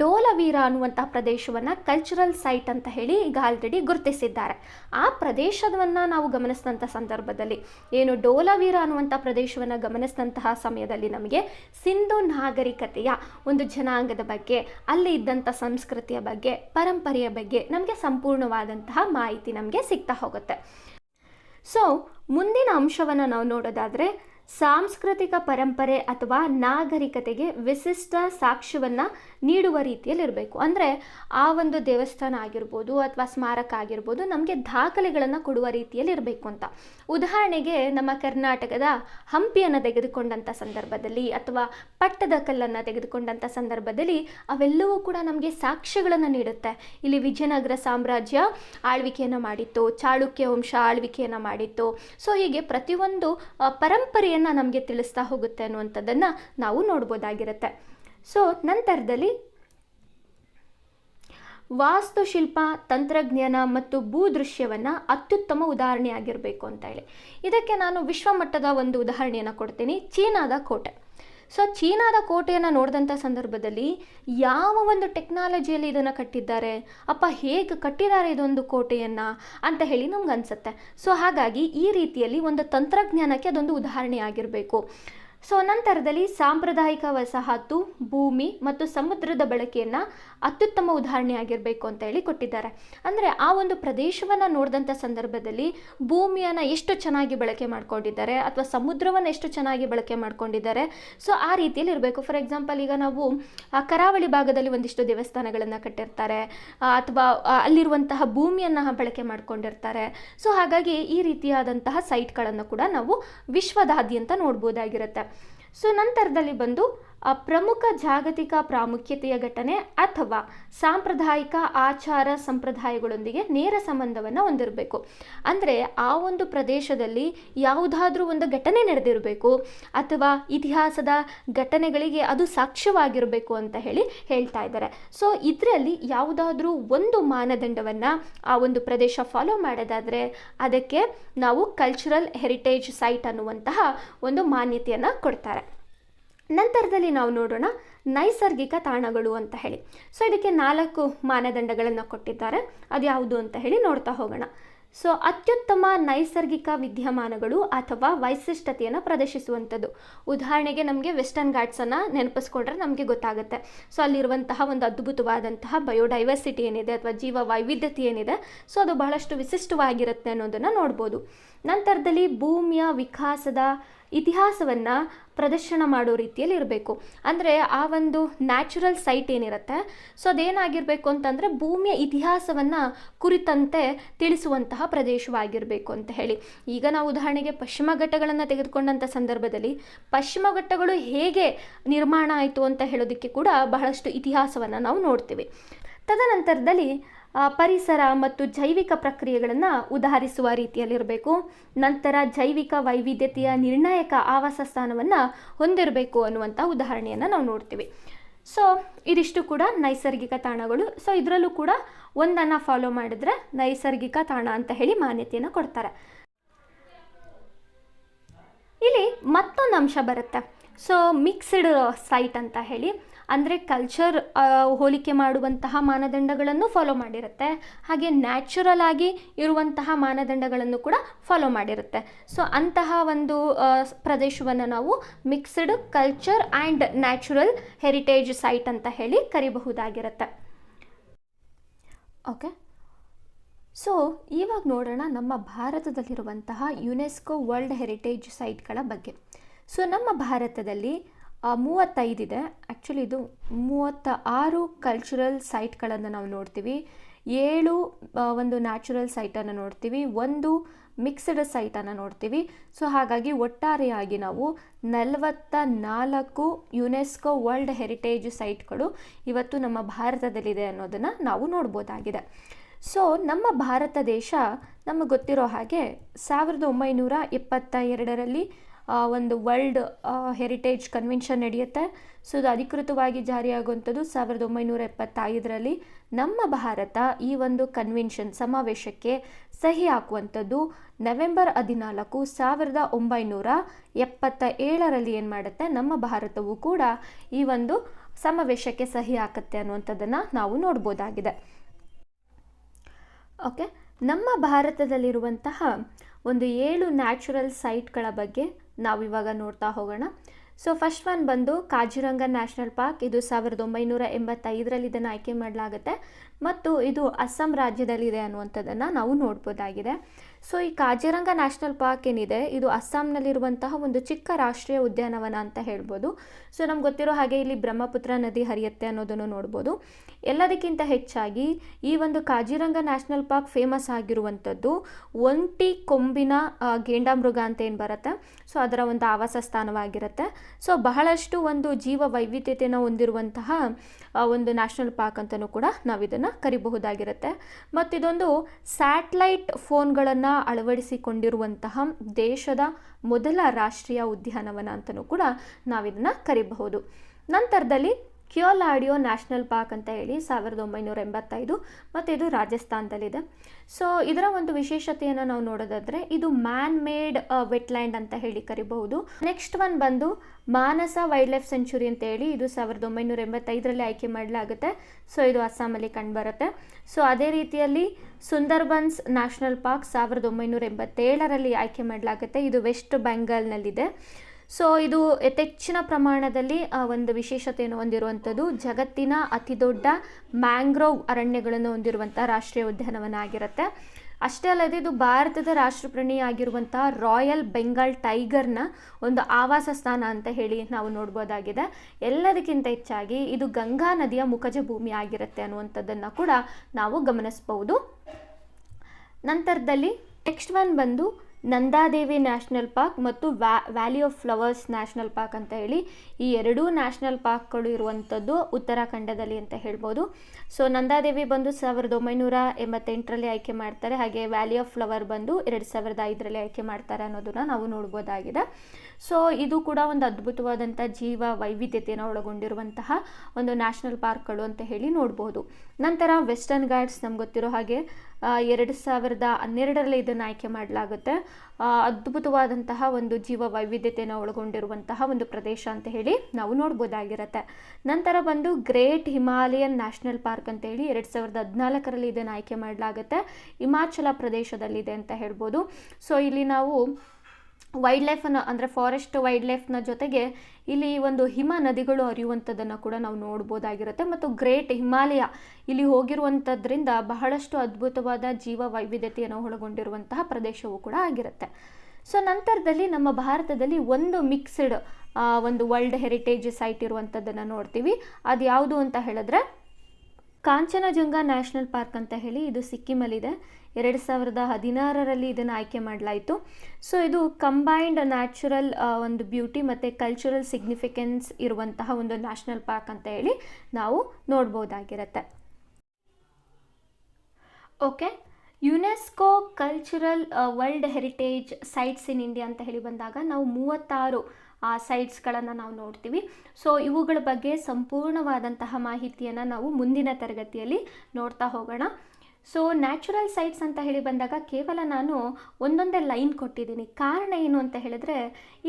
ಡೋಲವೀರ ಅನ್ನುವಂಥ ಪ್ರದೇಶವನ್ನು ಕಲ್ಚರಲ್ ಸೈಟ್ ಅಂತ ಹೇಳಿ ಈಗ ಆಲ್ರೆಡಿ ಗುರುತಿಸಿದ್ದಾರೆ. ಆ ಪ್ರದೇಶವನ್ನು ನಾವು ಗಮನಿಸಿದಂಥ ಸಂದರ್ಭದಲ್ಲಿ ಏನು ಡೋಲವೀರ ಅನ್ನುವಂಥ ಪ್ರದೇಶವನ್ನು ಗಮನಿಸಿದಂತಹ ಸಮಯದಲ್ಲಿ ನಮಗೆ ಸಿಂಧು ನಾಗರಿಕತೆಯ ಒಂದು ಜನಾಂಗದ ಬಗ್ಗೆ, ಅಲ್ಲಿ ಇದ್ದಂಥ ಸಂಸ್ಕೃತಿಯ ಬಗ್ಗೆ, ಪರಂಪರೆಯ ಬಗ್ಗೆ ನಮಗೆ ಸಂಪೂರ್ಣವಾದಂತಹ ಮಾಹಿತಿ ನಮಗೆ ಸಿಗ್ತಾ ಹೋಗುತ್ತೆ. ಸೊ ಮುಂದಿನ ಅಂಶವನ್ನು ನಾವು ನೋಡೋದಾದರೆ ಸಾಂಸ್ಕೃತಿಕ ಪರಂಪರೆ ಅಥವಾ ನಾಗರಿಕತೆಗೆ ವಿಶಿಷ್ಟ ಸಾಕ್ಷ್ಯವನ್ನು ನೀಡುವ ರೀತಿಯಲ್ಲಿ ಇರಬೇಕು ಅಂದರೆ ಆ ಒಂದು ದೇವಸ್ಥಾನ ಆಗಿರ್ಬೋದು ಅಥವಾ ಸ್ಮಾರಕ ಆಗಿರ್ಬೋದು ನಮಗೆ ದಾಖಲೆಗಳನ್ನು ಕೊಡುವ ರೀತಿಯಲ್ಲಿ ಇರಬೇಕು ಅಂತ. ಉದಾಹರಣೆಗೆ ನಮ್ಮ ಕರ್ನಾಟಕದ ಹಂಪಿಯನ್ನು ತೆಗೆದುಕೊಂಡಂಥ ಸಂದರ್ಭದಲ್ಲಿ ಅಥವಾ ಪಟ್ಟದಕಲ್ಲನ್ನು ತೆಗೆದುಕೊಂಡಂಥ ಸಂದರ್ಭದಲ್ಲಿ ಅವೆಲ್ಲವೂ ಕೂಡ ನಮಗೆ ಸಾಕ್ಷ್ಯಗಳನ್ನು ನೀಡುತ್ತೆ. ಇಲ್ಲಿ ವಿಜಯನಗರ ಸಾಮ್ರಾಜ್ಯ ಆಳ್ವಿಕೆಯನ್ನು ಮಾಡಿತ್ತು ಚಾಳುಕ್ಯ ವಂಶ ಆಳ್ವಿಕೆಯನ್ನು ಮಾಡಿತ್ತು. ಸೊ ಹೀಗೆ ಪ್ರತಿಯೊಂದು ಆ, ಪರಂಪರೆಯನ್ನು ನಮಗೆ ತಿಳಿಸ್ತಾ ಹೋಗುತ್ತೆ ಅನ್ನುವಂಥದ್ದನ್ನು ನಾವು ನೋಡ್ಬೋದಾಗಿರುತ್ತೆ. ಸೊ ನಂತರದಲ್ಲಿ ವಾಸ್ತುಶಿಲ್ಪ, ತಂತ್ರಜ್ಞಾನ ಮತ್ತು ಭೂದೃಶ್ಯವನ್ನು ಅತ್ಯುತ್ತಮ ಉದಾಹರಣೆಯಾಗಿರಬೇಕು ಅಂತ ಹೇಳಿ. ಇದಕ್ಕೆ ನಾನು ವಿಶ್ವಮಟ್ಟದ ಒಂದು ಉದಾಹರಣೆಯನ್ನು ಕೊಡ್ತೀನಿ. ಚೀನಾದ ಕೋಟೆ. ಸೊ ಚೀನಾದ ಕೋಟೆಯನ್ನು ನೋಡಿದಂಥ ಸಂದರ್ಭದಲ್ಲಿ ಯಾವ ಒಂದು ಟೆಕ್ನಾಲಜಿಯಲ್ಲಿ ಇದನ್ನು ಕಟ್ಟಿದ್ದಾರೆ? ಅಪ್ಪ, ಹೇಗೆ ಕಟ್ಟಿದ್ದಾರೆ ಇದೊಂದು ಕೋಟೆಯನ್ನು ಅಂತ ಹೇಳಿ ನಮ್ಗೆ ಅನಿಸುತ್ತೆ. ಸೊ ಹಾಗಾಗಿ ಈ ರೀತಿಯಲ್ಲಿ ಒಂದು ತಂತ್ರಜ್ಞಾನಕ್ಕೆ ಅದೊಂದು ಉದಾಹರಣೆ ಆಗಿರಬೇಕು. ಸೊ ನಂತರದಲ್ಲಿ ಸಾಂಪ್ರದಾಯಿಕ ವಸಾಹತು, ಭೂಮಿ ಮತ್ತು ಸಮುದ್ರದ ಬಳಕೆಯನ್ನು ಅತ್ಯುತ್ತಮ ಉದಾಹರಣೆ ಆಗಿರಬೇಕು ಅಂತ ಹೇಳಿ ಕೊಟ್ಟಿದ್ದಾರೆ. ಅಂದರೆ ಆ ಒಂದು ಪ್ರದೇಶವನ್ನು ನೋಡಿದಂಥ ಸಂದರ್ಭದಲ್ಲಿ ಭೂಮಿಯನ್ನು ಎಷ್ಟು ಚೆನ್ನಾಗಿ ಬಳಕೆ ಮಾಡ್ಕೊಂಡಿದ್ದಾರೆ ಅಥವಾ ಸಮುದ್ರವನ್ನು ಎಷ್ಟು ಚೆನ್ನಾಗಿ ಬಳಕೆ ಮಾಡ್ಕೊಂಡಿದ್ದಾರೆ. ಸೊ ಆ ರೀತಿಯಲ್ಲಿ ಇರಬೇಕು. ಫಾರ್ ಎಕ್ಸಾಂಪಲ್ ಈಗ ನಾವು ಕರಾವಳಿ ಭಾಗದಲ್ಲಿ ಒಂದಿಷ್ಟು ದೇವಸ್ಥಾನಗಳನ್ನು ಕಟ್ಟಿರ್ತಾರೆ. ಅಥವಾ ಅಲ್ಲಿರುವಂತಹ ಭೂಮಿಯನ್ನು ಬಳಕೆ ಮಾಡ್ಕೊಂಡಿರ್ತಾರೆ. ಸೊ ಹಾಗಾಗಿ ಈ ರೀತಿಯಾದಂತಹ ಸೈಟ್ಗಳನ್ನು ಕೂಡ ನಾವು ವಿಶ್ವದಾದ್ಯಂತ ನೋಡ್ಬೋದಾಗಿರುತ್ತೆ. ಸೊ ನಂತರದಲ್ಲಿ ಬಂದು ಪ್ರಮುಖ ಜಾಗತಿಕ ಪ್ರಾಮುಖ್ಯತೆಯ ಘಟನೆ ಅಥವಾ ಸಾಂಪ್ರದಾಯಿಕ ಆಚಾರ ಸಂಪ್ರದಾಯಗಳೊಂದಿಗೆ ನೇರ ಸಂಬಂಧವನ್ನು ಹೊಂದಿರಬೇಕು. ಅಂದರೆ ಆ ಒಂದು ಪ್ರದೇಶದಲ್ಲಿ ಯಾವುದಾದ್ರೂ ಒಂದು ಘಟನೆ ನಡೆದಿರಬೇಕು ಅಥವಾ ಇತಿಹಾಸದ ಘಟನೆಗಳಿಗೆ ಅದು ಸಾಕ್ಷ್ಯವಾಗಿರಬೇಕು ಅಂತ ಹೇಳಿ ಹೇಳ್ತಾ ಇದ್ದಾರೆ. ಸೊ ಇದರಲ್ಲಿ ಯಾವುದಾದ್ರೂ ಒಂದು ಮಾನದಂಡವನ್ನು ಆ ಒಂದು ಪ್ರದೇಶ ಫಾಲೋ ಮಾಡೋದಾದರೆ ಅದಕ್ಕೆ ನಾವು ಕಲ್ಚರಲ್ ಹೆರಿಟೇಜ್ ಸೈಟ್ ಅನ್ನುವಂತಹ ಒಂದು ಮಾನ್ಯತೆಯನ್ನು ಕೊಡ್ತಾರೆ. ನಂತರದಲ್ಲಿ ನಾವು ನೋಡೋಣ ನೈಸರ್ಗಿಕ ತಾಣಗಳು ಅಂತ ಹೇಳಿ. ಸೊ ಇದಕ್ಕೆ ನಾಲ್ಕು ಮಾನದಂಡಗಳನ್ನು ಕೊಟ್ಟಿದ್ದಾರೆ. ಅದು ಯಾವುದು ಅಂತ ಹೇಳಿ ನೋಡ್ತಾ ಹೋಗೋಣ. ಸೊ ಅತ್ಯುತ್ತಮ ನೈಸರ್ಗಿಕ ವಿದ್ಯಮಾನಗಳು ಅಥವಾ ವೈಶಿಷ್ಟ್ಯತೆಯನ್ನು ಪ್ರದರ್ಶಿಸುವಂಥದ್ದು. ಉದಾಹರಣೆಗೆ ನಮಗೆ ವೆಸ್ಟರ್ನ್ ಘಾಟ್ಸನ್ನು ನೆನಪಿಸ್ಕೊಂಡ್ರೆ ನಮಗೆ ಗೊತ್ತಾಗುತ್ತೆ. ಸೊ ಅಲ್ಲಿರುವಂತಹ ಒಂದು ಅದ್ಭುತವಾದಂತಹ ಬಯೋಡೈವರ್ಸಿಟಿ ಏನಿದೆ ಅಥವಾ ಜೀವ ವೈವಿಧ್ಯತೆ ಏನಿದೆ ಸೊ ಅದು ಬಹಳಷ್ಟು ವಿಶಿಷ್ಟವಾಗಿರುತ್ತೆ ಅನ್ನೋದನ್ನು ನೋಡ್ಬೋದು. ನಂತರದಲ್ಲಿ ಭೂಮಿಯ ವಿಕಾಸದ ಇತಿಹಾಸವನ್ನು ಪ್ರದರ್ಶನ ಮಾಡೋ ರೀತಿಯಲ್ಲಿ ಇರಬೇಕು. ಅಂದರೆ ಆ ಒಂದು ನ್ಯಾಚುರಲ್ ಸೈಟ್ ಏನಿರುತ್ತೆ ಸೊ ಅದೇನಾಗಿರಬೇಕು ಅಂತಂದರೆ ಭೂಮಿಯ ಇತಿಹಾಸವನ್ನು ಕುರಿತಂತೆ ತಿಳಿಸುವಂತಹ ಪ್ರದೇಶವಾಗಿರಬೇಕು ಅಂತ ಹೇಳಿ. ಈಗ ನಾವು ಉದಾಹರಣೆಗೆ ಪಶ್ಚಿಮ ಘಟ್ಟಗಳನ್ನು ತೆಗೆದುಕೊಂಡಂಥ ಸಂದರ್ಭದಲ್ಲಿ ಪಶ್ಚಿಮ ಘಟ್ಟಗಳು ಹೇಗೆ ನಿರ್ಮಾಣ ಆಯಿತು ಅಂತ ಹೇಳೋದಕ್ಕೆ ಕೂಡ ಬಹಳಷ್ಟು ಇತಿಹಾಸವನ್ನು ನಾವು ನೋಡ್ತೀವಿ. ತದನಂತರದಲ್ಲಿ ಪರಿಸರ ಮತ್ತು ಜೈವಿಕ ಪ್ರಕ್ರಿಯೆಗಳನ್ನು ಉದಾಹರಿಸುವ ರೀತಿಯಲ್ಲಿರಬೇಕು. ನಂತರ ಜೈವಿಕ ವೈವಿಧ್ಯತೆಯ ನಿರ್ಣಾಯಕ ಆವಾಸ ಸ್ಥಾನವನ್ನು ಹೊಂದಿರಬೇಕು ಅನ್ನುವಂಥ ಉದಾಹರಣೆಯನ್ನು ನಾವು ನೋಡ್ತೀವಿ. ಸೊ ಇದಿಷ್ಟು ಕೂಡ ನೈಸರ್ಗಿಕ ತಾಣಗಳು. ಸೊ ಇದರಲ್ಲೂ ಕೂಡ ಒಂದನ್ನು ಫಾಲೋ ಮಾಡಿದ್ರೆ ನೈಸರ್ಗಿಕ ತಾಣ ಅಂತ ಹೇಳಿ ಮಾನ್ಯತೆಯನ್ನು ಕೊಡ್ತಾರೆ. ಇಲ್ಲಿ ಮತ್ತೊಂದು ಅಂಶ ಬರುತ್ತೆ. ಸೊ ಮಿಕ್ಸ್ಡ್ ಸೈಟ್ ಅಂತ ಹೇಳಿ. ಅಂದರೆ ಕಲ್ಚರ್ ಹೋಲಿಕೆ ಮಾಡುವಂತಹ ಮಾನದಂಡಗಳನ್ನು ಫಾಲೋ ಮಾಡಿರುತ್ತೆ. ಹಾಗೆ ನ್ಯಾಚುರಲ್ ಆಗಿ ಇರುವಂತಹ ಮಾನದಂಡಗಳನ್ನು ಕೂಡ ಫಾಲೋ ಮಾಡಿರುತ್ತೆ. ಸೊ ಅಂತಹ ಒಂದು ಪ್ರದೇಶವನ್ನು ನಾವು mixed culture and natural heritage site ಅಂತ ಹೇಳಿ ಕರಿಬಹುದಾಗಿರುತ್ತೆ. ಓಕೆ ಸೊ ಇವಾಗ ನೋಡೋಣ ನಮ್ಮ ಭಾರತದಲ್ಲಿರುವಂತಹ ಯುನೆಸ್ಕೋ ವರ್ಲ್ಡ್ ಹೆರಿಟೇಜ್ ಸೈಟ್ಗಳ ಬಗ್ಗೆ. ಸೊ ನಮ್ಮ ಭಾರತದಲ್ಲಿ ಮೂವತ್ತೈದಿದೆ ಆ್ಯಕ್ಚುಲಿ ಇದು. ಮೂವತ್ತ ಆರು ಕಲ್ಚರಲ್ ಸೈಟ್ಗಳನ್ನು ನಾವು ನೋಡ್ತೀವಿ. ಏಳು ಒಂದು ನ್ಯಾಚುರಲ್ ಸೈಟನ್ನು ನೋಡ್ತೀವಿ. ಒಂದು ಮಿಕ್ಸ್ಡ್ ಸೈಟನ್ನು ನೋಡ್ತೀವಿ. ಸೊ ಹಾಗಾಗಿ ಒಟ್ಟಾರೆಯಾಗಿ ನಾವು ನಲವತ್ತ ನಾಲ್ಕು ಯುನೆಸ್ಕೋ ವರ್ಲ್ಡ್ ಹೆರಿಟೇಜ್ ಸೈಟ್ಗಳು ಇವತ್ತು ನಮ್ಮ ಭಾರತದಲ್ಲಿದೆ ಅನ್ನೋದನ್ನು ನಾವು ನೋಡ್ಬೋದಾಗಿದೆ. ಸೊ ನಮ್ಮ ಭಾರತ ದೇಶ ನಮಗೆ ಗೊತ್ತಿರೋ ಹಾಗೆ ಸಾವಿರದ ಒಂಬೈನೂರ ಇಪ್ಪತ್ತ ಎರಡರಲ್ಲಿ ಒಂದು ವರ್ಲ್ಡ್ ಹೆರಿಟೇಜ್ ಕನ್ವೆನ್ಷನ್ ನಡೆಯುತ್ತೆ. ಸೊ ಇದು ಅಧಿಕೃತವಾಗಿ ಜಾರಿಯಾಗುವಂಥದ್ದು ಸಾವಿರದ ಒಂಬೈನೂರ ಎಪ್ಪತ್ತೈದರಲ್ಲಿ. ನಮ್ಮ ಭಾರತ ಈ ಒಂದು ಕನ್ವೆನ್ಷನ್ ಸಮಾವೇಶಕ್ಕೆ ಸಹಿ ಹಾಕುವಂಥದ್ದು ನವೆಂಬರ್ ಹದಿನಾಲ್ಕು ಸಾವಿರದ ಒಂಬೈನೂರ ಎಪ್ಪತ್ತ ಏಳರಲ್ಲಿ ಏನು ಮಾಡುತ್ತೆ? ನಮ್ಮ ಭಾರತವು ಕೂಡ ಈ ಒಂದು ಸಮಾವೇಶಕ್ಕೆ ಸಹಿ ಹಾಕುತ್ತೆ ಅನ್ನುವಂಥದ್ದನ್ನು ನಾವು ನೋಡ್ಬೋದಾಗಿದೆ. ಓಕೆ ನಮ್ಮ ಭಾರತದಲ್ಲಿರುವಂತಹ ಒಂದು ಏಳು ನ್ಯಾಚುರಲ್ ಸೈಟ್ಗಳ ಬಗ್ಗೆ ನಾವು ಇವಾಗ ನೋಡ್ತಾ ಹೋಗೋಣ. ಸೊ ಫಸ್ಟ್ ಒನ್ ಬಂದು ಕಾಜಿರಂಗ ನ್ಯಾಷನಲ್ ಪಾರ್ಕ್. ಇದು ಸಾವಿರದ ಒಂಬೈನೂರ ಎಂಬತ್ತೈದರಲ್ಲಿ ಇದನ್ನು ಆಯ್ಕೆ ಮಾಡಲಾಗುತ್ತೆ. ಮತ್ತು ಇದು ಅಸ್ಸಾಂ ರಾಜ್ಯದಲ್ಲಿದೆ ಅನ್ನುವಂಥದ್ದನ್ನು ನಾವು ನೋಡ್ಬೋದಾಗಿದೆ. ಸೊ ಈ ಕಾಜಿರಂಗ ನ್ಯಾಷನಲ್ ಪಾರ್ಕ್ ಏನಿದೆ? ಇದು ಅಸ್ಸಾಂನಲ್ಲಿರುವಂತಹ ಒಂದು ಚಿಕ್ಕ ರಾಷ್ಟ್ರೀಯ ಉದ್ಯಾನವನ ಅಂತ ಹೇಳ್ಬೋದು. ಸೊ ನಮ್ಗೆ ಗೊತ್ತಿರೋ ಹಾಗೆ ಇಲ್ಲಿ ಬ್ರಹ್ಮಪುತ್ರ ನದಿ ಹರಿಯುತ್ತೆ ಅನ್ನೋದನ್ನು ನೋಡ್ಬೋದು. ಎಲ್ಲದಕ್ಕಿಂತ ಹೆಚ್ಚಾಗಿ ಈ ಒಂದು ಕಾಜಿರಂಗ ನ್ಯಾಷನಲ್ ಪಾರ್ಕ್ ಫೇಮಸ್ ಆಗಿರುವಂಥದ್ದು ಒಂಟಿ ಕೊಂಬಿನ ಗೇಂಡಾಮೃಗ ಅಂತ ಏನು ಬರುತ್ತೆ? ಸೊ ಅದರ ಒಂದು ಆವಾಸ ಸ್ಥಾನವಾಗಿರುತ್ತೆ. ಸೊ ಬಹಳಷ್ಟು ಒಂದು ಜೀವ ವೈವಿಧ್ಯತೆಯನ್ನು ಹೊಂದಿರುವಂತಹ ಒಂದು ನ್ಯಾಷನಲ್ ಪಾರ್ಕ್ ಅಂತಲೂ ಕೂಡ ನಾವು ಇದನ್ನು ಕರಿಬಹುದಾಗಿರುತ್ತೆ. ಮತ್ತು ಇದೊಂದು ಸ್ಯಾಟ್ಲೈಟ್ ಫೋನ್ಗಳನ್ನು ಅಳವಡಿಸಿಕೊಂಡಿರುವಂತಹ ದೇಶದ ಮೊದಲ ರಾಷ್ಟ್ರೀಯ ಉದ್ಯಾನವನ ಅಂತಲೂ ಕೂಡ ನಾವಿದನ್ನು ಕರಿಬಹುದು. ನಂತರದಲ್ಲಿ ಕ್ಯೋಲಾಡಿಯೋ ನ್ಯಾಷನಲ್ ಪಾರ್ಕ್ ಅಂತ ಹೇಳಿ ಸಾವಿರದ ಒಂಬೈನೂರ ಎಂಬತ್ತೈದು ಮತ್ತು ಇದು ರಾಜಸ್ಥಾನದಲ್ಲಿದೆ. ಸೊ ಇದರ ಒಂದು ವಿಶೇಷತೆಯನ್ನು ನಾವು ನೋಡೋದಾದರೆ ಇದು ಮ್ಯಾನ್ ಮೇಡ್ ವೆಟ್ಲ್ಯಾಂಡ್ ಅಂತ ಹೇಳಿ ಕರಿಬಹುದು. ನೆಕ್ಸ್ಟ್ ಒನ್ ಬಂದು ಮಾನಸ ವೈಲ್ಡ್ ಲೈಫ್ ಸೆಂಚುರಿ ಅಂತ ಹೇಳಿ ಇದು ಸಾವಿರದ ಒಂಬೈನೂರ ಎಂಬತ್ತೈದರಲ್ಲಿ ಆಯ್ಕೆ ಮಾಡಲಾಗುತ್ತೆ. ಸೊ ಇದು ಅಸ್ಸಾಮಲ್ಲಿ ಕಂಡುಬರುತ್ತೆ ಸೊ ಅದೇ ರೀತಿಯಲ್ಲಿ ಸುಂದರ್ಬನ್ಸ್ ನ್ಯಾಷನಲ್ ಪಾರ್ಕ್ ಸಾವಿರದ ಒಂಬೈನೂರ ಎಂಬತ್ತೇಳರಲ್ಲಿ ಆಯ್ಕೆ ಮಾಡಲಾಗುತ್ತೆ. ಇದು ವೆಸ್ಟ್ ಬೆಂಗಾಲ್ನಲ್ಲಿದೆ. ಸೊ, ಇದು ಯಥೆಚ್ಚಿನ ಪ್ರಮಾಣದಲ್ಲಿ ಒಂದು ವಿಶೇಷತೆಯನ್ನು ಹೊಂದಿರುವಂಥದ್ದು ಜಗತ್ತಿನ ಅತಿ ದೊಡ್ಡ ಮ್ಯಾಂಗ್ರೋವ್ ಅರಣ್ಯಗಳನ್ನು ಹೊಂದಿರುವಂಥ ರಾಷ್ಟ್ರೀಯ ಉದ್ಯಾನವನ ಆಗಿರುತ್ತೆ. ಅಷ್ಟೇ ಅಲ್ಲದೆ ಇದು ಭಾರತದ ರಾಷ್ಟ್ರಪ್ರಾಣಿ ಆಗಿರುವಂತಹ ರಾಯಲ್ ಬೆಂಗಾಲ್ ಟೈಗರ್ನ ಒಂದು ಆವಾಸ ಸ್ಥಾನ ಅಂತ ಹೇಳಿ ನಾವು ನೋಡ್ಬೋದಾಗಿದೆ. ಎಲ್ಲದಕ್ಕಿಂತ ಹೆಚ್ಚಾಗಿ ಇದು ಗಂಗಾ ನದಿಯ ಮುಖಜ ಭೂಮಿ ಆಗಿರುತ್ತೆ ಅನ್ನುವಂಥದ್ದನ್ನು ಕೂಡ ನಾವು ಗಮನಿಸಬಹುದು. ನಂತರದಲ್ಲಿ ನೆಕ್ಸ್ಟ್ ಒನ್ ಬಂದು ನಂದಾದೇವಿ ನ್ಯಾಷನಲ್ ಪಾರ್ಕ್ ಮತ್ತು ವ್ಯಾ, valley of flowers national park ಅಂತ ಹೇಳಿ ಈ ಎರಡೂ ನ್ಯಾಷನಲ್ ಪಾರ್ಕ್ಗಳು ಇರುವಂಥದ್ದು ಉತ್ತರಾಖಂಡದಲ್ಲಿ ಅಂತ ಹೇಳ್ಬೋದು. ಸೊ, ನಂದಾದೇವಿ ಬಂದು ಸಾವಿರದ ಒಂಬೈನೂರ ಎಂಬತ್ತೆಂಟರಲ್ಲಿ ಆಯ್ಕೆ ಮಾಡ್ತಾರೆ. ಹಾಗೆ ವ್ಯಾಲಿ ಆಫ್ ಫ್ಲವರ್ ಬಂದು ಎರಡು ಸಾವಿರದ ಐದರಲ್ಲಿ ಆಯ್ಕೆ ಮಾಡ್ತಾರೆ ಅನ್ನೋದನ್ನ ನಾವು ನೋಡ್ಬೋದಾಗಿದೆ. ಸೊ, ಇದು ಕೂಡ ಒಂದು ಅದ್ಭುತವಾದಂಥ ಜೀವ ವೈವಿಧ್ಯತೆಯನ್ನು ಒಳಗೊಂಡಿರುವಂತಹ ಒಂದು ನ್ಯಾಷನಲ್ ಪಾರ್ಕ್ಗಳು ಅಂತ ಹೇಳಿ ನೋಡ್ಬೋದು. ನಂತರ ವೆಸ್ಟರ್ನ್ ಗಾರ್ಡ್ಸ್ ನಮ್ಗೆ ಗೊತ್ತಿರೋ ಹಾಗೆ ಎರಡು ಸಾವಿರದ ಹನ್ನೆರಡರಲ್ಲಿ ಇದನ್ನು ಆಯ್ಕೆ ಮಾಡಲಾಗುತ್ತೆ. ಅದ್ಭುತವಾದಂತಹ ಒಂದು ಜೀವ ವೈವಿಧ್ಯತೆಯನ್ನು ಒಳಗೊಂಡಿರುವಂತಹ ಒಂದು ಪ್ರದೇಶ ಅಂತ ಹೇಳಿ ನಾವು ನೋಡ್ಬೋದಾಗಿರುತ್ತೆ. ನಂತರ ಬಂದು ಗ್ರೇಟ್ ಹಿಮಾಲಯನ್ ನ್ಯಾಷನಲ್ ಪಾರ್ಕ್ ಅಂತ ಹೇಳಿ ಎರಡು ಸಾವಿರದ ಹದಿನಾಲ್ಕರಲ್ಲಿ ಇದನ್ನು ಆಯ್ಕೆ ಮಾಡಲಾಗುತ್ತೆ. ಹಿಮಾಚಲ ಪ್ರದೇಶದಲ್ಲಿದೆ ಅಂತ ಹೇಳ್ಬೋದು. ಸೊ, ಇಲ್ಲಿ ನಾವು ವೈಲ್ಡ್ ಲೈಫನ್ನು ಅಂದರೆ ಫಾರೆಸ್ಟ್ ವೈಲ್ಡ್ ಲೈಫ್ನ ಜೊತೆಗೆ ಇಲ್ಲಿ ಒಂದು ಹಿಮ ನದಿಗಳು ಹರಿಯುವಂಥದ್ದನ್ನು ಕೂಡ ನಾವು ನೋಡ್ಬೋದಾಗಿರುತ್ತೆ. ಮತ್ತು ಗ್ರೇಟ್ ಹಿಮಾಲಯ ಇಲ್ಲಿ ಹೋಗಿರುವಂಥದ್ರಿಂದ ಬಹಳಷ್ಟು ಅದ್ಭುತವಾದ ಜೀವ ವೈವಿಧ್ಯತೆಯನ್ನು ಒಳಗೊಂಡಿರುವಂತಹ ಪ್ರದೇಶವೂ ಕೂಡ ಆಗಿರುತ್ತೆ. ಸೊ ನಂತರದಲ್ಲಿ ನಮ್ಮ ಭಾರತದಲ್ಲಿ ಒಂದು ಮಿಕ್ಸ್ಡ್ ಒಂದು ವರ್ಲ್ಡ್ ಹೆರಿಟೇಜ್ ಸೈಟ್ ಇರುವಂಥದ್ದನ್ನು ನೋಡ್ತೀವಿ. ಅದು ಯಾವುದು ಅಂತ ಹೇಳಿದ್ರೆ ಕಾಂಚನಜಂಗಾ ನ್ಯಾಷನಲ್ ಪಾರ್ಕ್ ಅಂತ ಹೇಳಿ ಇದು ಸಿಕ್ಕಿಮಲ್ಲಿದೆ. ಎರಡು ಸಾವಿರದ ಹದಿನಾರರಲ್ಲಿ ಇದನ್ನು ಆಯ್ಕೆ ಮಾಡಲಾಯಿತು. ಸೊ ಇದು ಕಂಬೈನ್ಡ್ ನ್ಯಾಚುರಲ್ ಒಂದು ಬ್ಯೂಟಿ ಮತ್ತು ಕಲ್ಚರಲ್ ಸಿಗ್ನಿಫಿಕೆನ್ಸ್ ಇರುವಂತಹ ಒಂದು ನ್ಯಾಷನಲ್ ಪಾರ್ಕ್ ಅಂತ ಹೇಳಿ ನಾವು ನೋಡ್ಬೋದಾಗಿರುತ್ತೆ. Okay UNESCO cultural world heritage sites in India ಅಂತ ಹೇಳಿ ಬಂದಾಗ ನಾವು ಮೂವತ್ತಾರು, ಆ ಸೈಟ್ಸ್ಗಳನ್ನು ನಾವು ನೋಡ್ತೀವಿ. ಸೊ ಇವುಗಳ ಬಗ್ಗೆ ಸಂಪೂರ್ಣವಾದಂತಹ ಮಾಹಿತಿಯನ್ನು ನಾವು ಮುಂದಿನ ತರಗತಿಯಲ್ಲಿ ನೋಡ್ತಾ ಹೋಗೋಣ. ಸೊ ನ್ಯಾಚುರಲ್ ಸೈಟ್ಸ್ ಅಂತ ಹೇಳಿ ಬಂದಾಗ ಕೇವಲ ನಾನು ಒಂದೊಂದೇ ಲೈನ್ ಕೊಟ್ಟಿದ್ದೀನಿ. ಕಾರಣ ಏನು ಅಂತ ಹೇಳಿದ್ರೆ,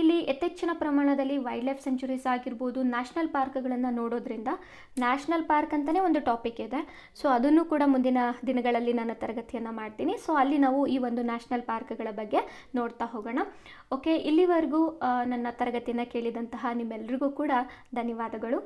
ಇಲ್ಲಿ ಯಥೆಚ್ಚಿನ ಪ್ರಮಾಣದಲ್ಲಿ ವೈಲ್ಡ್ ಲೈಫ್ ಸೆಂಚುರೀಸ್ ಆಗಿರ್ಬೋದು ನ್ಯಾಷನಲ್ ಪಾರ್ಕ್ಗಳನ್ನು ನೋಡೋದ್ರಿಂದ ನ್ಯಾಷನಲ್ ಪಾರ್ಕ್ ಅಂತಲೇ ಒಂದು ಟಾಪಿಕ್ ಇದೆ. ಸೊ ಅದನ್ನು ಕೂಡ ಮುಂದಿನ ದಿನಗಳಲ್ಲಿ ನಾನು ತರಗತಿಯನ್ನು ಮಾಡ್ತೀನಿ. ಸೊ ಅಲ್ಲಿ ನಾವು ಈ ಒಂದು ನ್ಯಾಷನಲ್ ಪಾರ್ಕ್ಗಳ ಬಗ್ಗೆ ನೋಡ್ತಾ ಹೋಗೋಣ. ಓಕೆ ಇಲ್ಲಿವರೆಗೂ ನನ್ನ ತರಗತಿಯನ್ನು ಕೇಳಿದಂತಹ ನಿಮ್ಮೆಲ್ಲರಿಗೂ ಕೂಡ ಧನ್ಯವಾದಗಳು.